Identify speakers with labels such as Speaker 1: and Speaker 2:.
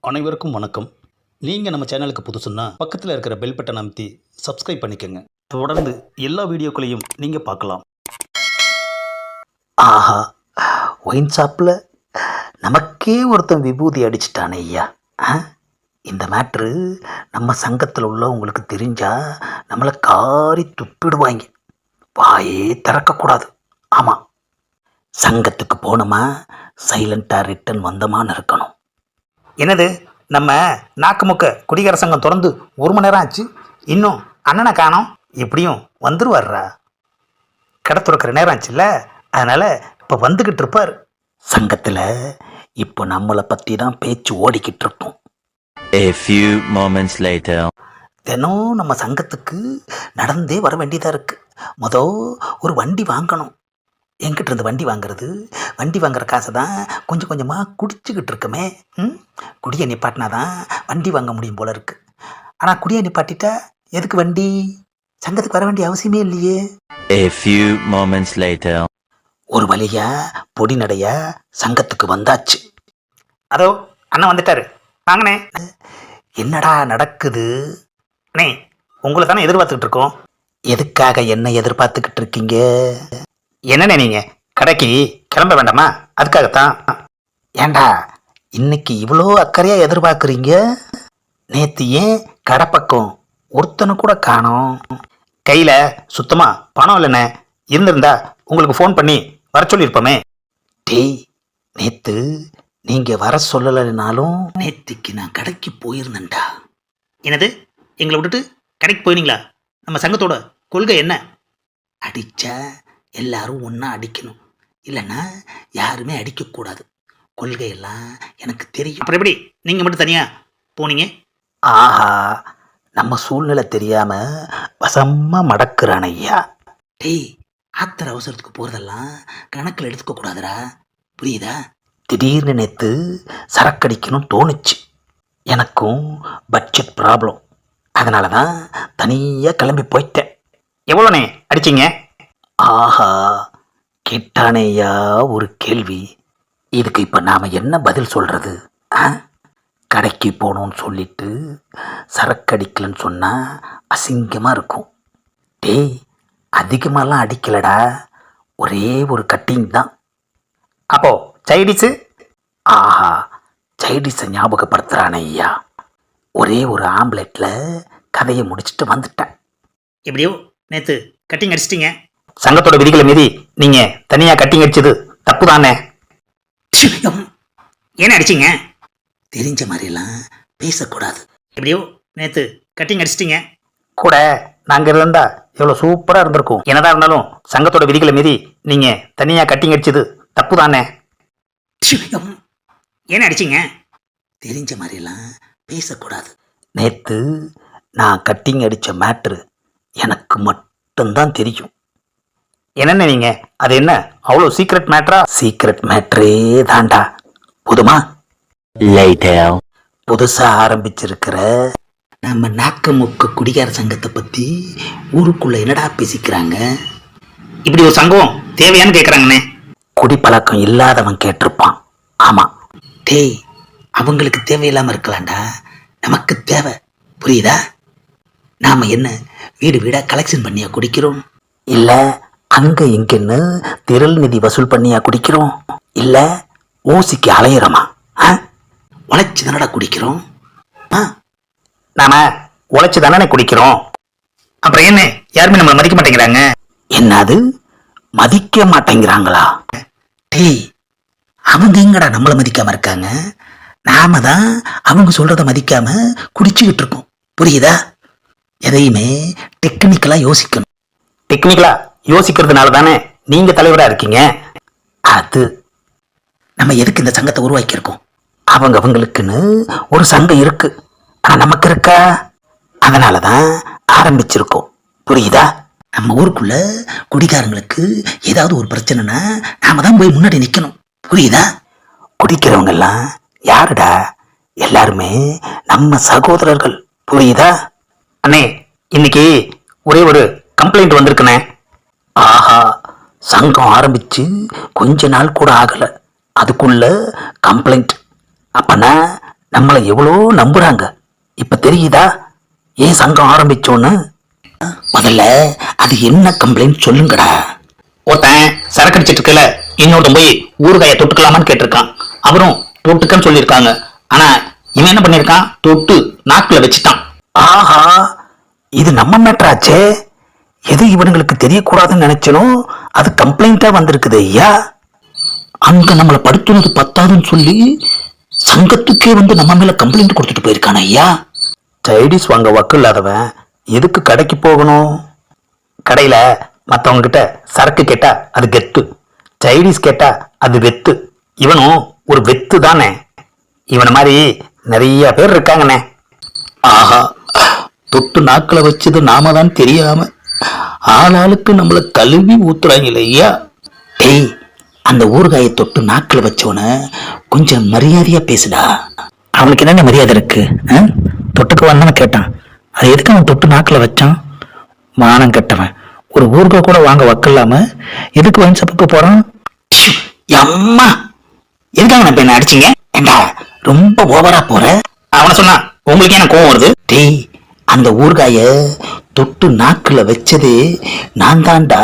Speaker 1: அனைவருக்கும் வணக்கம். நீங்கள் நம்ம சேனலுக்கு புதுசுன்னா பக்கத்தில் இருக்கிற பெல் பட்டன் அமைத்தி சப்ஸ்கிரைப் பண்ணிக்கோங்க. தொடர்ந்து எல்லா வீடியோக்களையும் நீங்கள் பார்க்கலாம்.
Speaker 2: ஆஹா ஒயின் ஷாப்பில் நமக்கே ஒருத்தன் விபூதி அடிச்சிட்டானே ஐயா. ஆ? இந்த மேட்ரு நம்ம சங்கத்தில் உள்ளவங்களுக்கு தெரிஞ்சால் நம்மளை காரி துப்பிடுவாங்க. வாயே திறக்கக்கூடாது. ஆமாம் சங்கத்துக்கு போனோமா? சைலண்ட்டாக ரிட்டன் வந்தமான்னு இருக்கணும்.
Speaker 3: என்னது? நம்ம நாக்குமுக்க குடிகார சங்கம் திறந்து ஒரு மணி நேரம் ஆச்சு. இன்னும் அண்ணனை காணோம். எப்படியும் வந்துருவார்ரா கடை துறக்கிற நேரம் ஆச்சுல்ல? அதனால் இப்போ வந்துக்கிட்டு இருப்பார்.
Speaker 2: சங்கத்தில் இப்போ நம்மளை பற்றி தான் பேச்சு ஓடிக்கிட்டு இருக்கோம்.
Speaker 4: A few moments later.
Speaker 2: தினம் நம்ம சங்கத்துக்கு நடந்தே வர வேண்டியதாக இருக்குது மொதல் ஒரு வண்டி வாங்கணும். என்கிட்ட இருந்து வண்டி வாங்குறது வண்டி வாங்குற காசை தான் கொஞ்சம் கொஞ்சமாக குடிச்சுக்கிட்டு இருக்கமே. ம்? குடியை நிப்பாட்டினா தான் வண்டி வாங்க முடியும் போல இருக்கு. ஆனால் குடியை நிப்பாட்டிட்டா எதுக்கு வண்டி? சங்கத்துக்கு வர வேண்டிய அவசியமே இல்லையே.
Speaker 4: A few moments later.
Speaker 2: ஒரு வழியா பொடி நடையா சங்கத்துக்கு வந்தாச்சு.
Speaker 3: அதோ அண்ணன் வந்துட்டாரு. வாங்கண்ணே.
Speaker 2: என்னடா நடக்குது?
Speaker 3: அண்ணே உங்களை தானே எதிர்பார்த்துக்கிட்டு இருக்கோம்.
Speaker 2: எதுக்காக என்ன எதிர்பார்த்துக்கிட்டு இருக்கீங்க?
Speaker 3: என்னண்ணே நீங்கள் கடைக்கு கிளம்ப வேண்டாமா? அதுக்காகத்தான்.
Speaker 2: ஏண்டா இன்னைக்கு இவ்வளோ அக்கறையாக எதிர்பார்க்குறீங்க? நேற்று ஏன் கடை பக்கம் ஒருத்தனை கூட காணோம்?
Speaker 3: கையில் சுத்தமாக பணம் இல்லைண்ணே இருந்திருந்தா உங்களுக்கு ஃபோன் பண்ணி வர சொல்லியிருப்போமே.
Speaker 2: டேய் நேற்று நீங்கள் வர சொல்லலைனாலும் நேற்றுக்கு நான் கடைக்கு போயிருந்தேன்டா.
Speaker 3: என்னது? எங்களை விட்டுட்டு கடைக்கு போயினீங்களா நம்ம சங்கத்தோட கொள்கை என்ன?
Speaker 2: அடித்தா எல்லாரும் ஒன்றா அடிக்கணும். இல்லைன்னா யாருமே அடிக்கக்கூடாது. கொள்கையெல்லாம் எனக்கு தெரியும்.
Speaker 3: அப்புறம் எப்படி? நீங்கள் மட்டும் தனியாக போனீங்க?
Speaker 2: ஆஹா நம்ம சூழ்நிலை தெரியாம வசமா மடக்குறான் ஐயா. டேய் ஆத்திர அவசரத்துக்கு போறதெல்லாம் கணக்கில் எடுத்துக்க கூடாதுடா. புரியுதா? திடீர்னு நேத்து சரக்கடிக்கணும் தோணுச்சு. எனக்கும் பட்ஜெட் ப்ராப்ளம் அதனால தான் தனியாக கிளம்பி போயிட்டேன்.
Speaker 3: எவ்வளோண்ணே? அடிச்சிங்க?
Speaker 2: ஆஹா கேட்டானேயா ஒரு கேள்வி. இதுக்கு இப்போ நாம் என்ன பதில் சொல்கிறது ஆ? கடைக்கு போகணும்னு சொல்லிட்டு சரக்கு அடிக்கலன்னு சொன்னால் அசிங்கமாக இருக்கும். டேய் அதிகமாகலாம் அடிக்கலடா. ஒரே ஒரு கட்டிங் தான்.
Speaker 3: அப்போ சைடிஸு?
Speaker 2: ஆஹா சைடிஸை ஞாபகப்படுத்துகிறானே ஐயா. ஒரே ஒரு ஆம்லெட்டில் கதையை முடிச்சுட்டு வந்துட்டேன்.
Speaker 3: எப்படியோ நேற்று கட்டிங் அடிச்சிட்டிங்க. சங்கத்தோட விதிகளை மீறி நீங்கள் தனியாக கட்டிங் அடிச்சது தப்பு தானே ஏன் அடிச்சிங்க?
Speaker 2: தெரிஞ்ச மாதிரிலாம் பேசக்கூடாது.
Speaker 3: எப்படியோ நேற்று கட்டிங் அடிச்சிட்டிங்க. கூட நாங்கள் இருந்தா எவ்வளோ சூப்பராக இருந்திருக்கும். என்னதான் இருந்தாலும் சங்கத்தோட விதிகளை மீறி நீங்கள் தனியாக கட்டிங் அடிச்சது தப்பு தானே ஏன் அடிச்சிங்க?
Speaker 2: தெரிஞ்ச மாதிரிலாம் பேசக்கூடாது. நேற்று நான் கட்டிங் அடித்த மேட்ரு எனக்கு மட்டும்தான் தெரியும்.
Speaker 3: என்னென்ன நீங்கள் அது என்ன? அவ்வளோ சீக்ரெட் மேட்ரா
Speaker 2: சீக்ரெட் மேட்ரே தாண்டா போதுமா. புதுசாக ஆரம்பிச்சிருக்கிற நம்ம நாக்க முக்க குடிகார சங்கத்தை பற்றி ஊருக்குள்ள என்னடா பேசிக்கிறாங்க?
Speaker 3: இப்படி ஒரு சங்கம் தேவையான்னு கேட்குறாங்கண்ணே
Speaker 2: குடிப்பழக்கம் இல்லாதவன் கேட்டிருப்பான். ஆமாம் டேய் அவங்களுக்கு தேவையில்லாமல் இருக்கலாம்டா. நமக்கு தேவை. புரியுதா? நாம் என்ன வீடு வீடாக கலெக்ஷன் பண்ணியா குடிக்கிறோம்? இல்லை அங்கே இங்கன்னு திரள் நிதி வசூல் பண்ணியா குடிக்கிறோம்? இல்லை ஊசிக்கு அலையிறோமா? ஆ? உழைச்சி தானடா குடிக்கிறோம்? ஆ?
Speaker 3: நாம உழைச்சி தானே குடிக்கிறோம்? அப்புறம் என்ன? யாருமே நம்மளை மதிக்க மாட்டேங்கிறாங்க.
Speaker 2: என்னது? மதிக்க மாட்டேங்கிறாங்களா? டேய் அவங்க எங்கடா நம்மளை மதிக்காம இருக்காங்க? நாம தான் அவங்க சொல்றத மதிக்காம குடிச்சுக்கிட்டு இருக்கோம். புரியுதா? எதையுமே டெக்னிக்கலா யோசிக்கணும்.
Speaker 3: டெக்னிக்கலா யோசிக்கிறதுனால தானே நீங்க தலைவரா இருக்கீங்க?
Speaker 2: அது நம்ம எதுக்கு இந்த சங்கத்தை உருவாக்கியிருக்கோம்? அவங்க அவங்களுக்குன்னு ஒரு சங்கம் இருக்கு. ஆனா நமக்கு இருக்கா? அதனால தான் ஆரம்பிச்சிருக்கோம். புரியுதா? நம்ம ஊருக்குள்ள குடிகாரங்களுக்கு ஏதாவது ஒரு பிரச்சனைனா நாம தான் போய் முன்னாடி நிக்கணும். புரியுதா? குடிக்கிறவங்க எல்லாம் யாருடா? எல்லாருமே நம்ம சகோதரர்கள். புரியுதா?
Speaker 3: அண்ணே இன்னைக்கு ஒரே ஒரு கம்ப்ளைண்ட் வந்திருக்குண்ணே.
Speaker 2: சங்கம் ஆரம்பிச்சு கொஞ்ச நாள் கூட ஆகல. அதுக்குள்ள கம்ப்ளைண்ட் அப்பனா நம்மளை எவ்வளோ நம்புறாங்க? இப்ப தெரியுதா? ஏன் சங்கம் ஆரம்பிச்சோன்னு? முதல்ல அது என்ன கம்ப்ளைண்ட் சொல்லுங்கடா.
Speaker 3: ஒருத்தன் சரக்கு அடிச்சிட்டு இருக்கல இன்னொருத்தன் போய் ஊறுகாயை தொட்டுக்கலாமான்னு கேட்டிருக்கான். அவரும் தொட்டுக்கன்னு சொல்லியிருக்காங்க. ஆனா இவன் என்ன பண்ணியிருக்கான்? தொட்டு நாக்குல வச்சுட்டான்.
Speaker 2: ஆஹா இது நம்ம மேட்ராச்சே எது இவனுங்களுக்கு தெரியக்கூடாதுன்னு நினைச்சனோ அது கம்ப்ளைண்டா வந்திருக்குது ஐயா. அங்க நம்மளை படுத்துனது பத்தாதுன்னு சொல்லி சங்கத்துக்கே வந்து நம்ம மேல கம்ப்ளைண்ட் கொடுத்துட்டு போயிருக்கான ஐயா. சைடிஸ் வாங்க வக்கு இல்லாதவன் எதுக்கு கடைக்கு போகணும்?
Speaker 3: கடையில மற்றவங்க கிட்ட சரக்கு கேட்டா அது கெத்து. டைடிஸ் கேட்டா அது வெத்து. இவனும் ஒரு வெத்து தானே. இவனை மாதிரி நிறைய பேர் இருக்காங்கண்ணே.
Speaker 2: ஆஹா. தொட்டு நாக்களை வச்சது நாம தான் தெரியாம ஆளாளுக்கு நம்மள கழுவி ஊத்துறாங்களே ஐயா டேய் அந்த ஊறுகாயை தொட்டு நாக்கில் வச்சவன கொஞ்சம் மரியாதையா பேசுடா. அவனுக்கு என்னென்ன மரியாதை இருக்கு? தொட்டுக்கு வந்தானு கேட்டான். அது எதுக்கு அவன் தொட்டு நாக்கில் வச்சான்? மானம் கெட்டவன். ஒரு ஊறுகாய் கூட வாங்க வக்கில்லாம எதுக்கு வைன் சப்புக்கு போறான்? அம்மா எதுக்காக நான் என்ன அடிச்சீங்க? ஏண்டா ரொம்ப ஓவரா போற?
Speaker 3: அவனை சொன்னா உங்களுக்கு என்ன கோவம் வருது?
Speaker 2: டேய் அந்த ஊறுகாய தொட்டு நாக்குல வச்சதே நான் தான்டா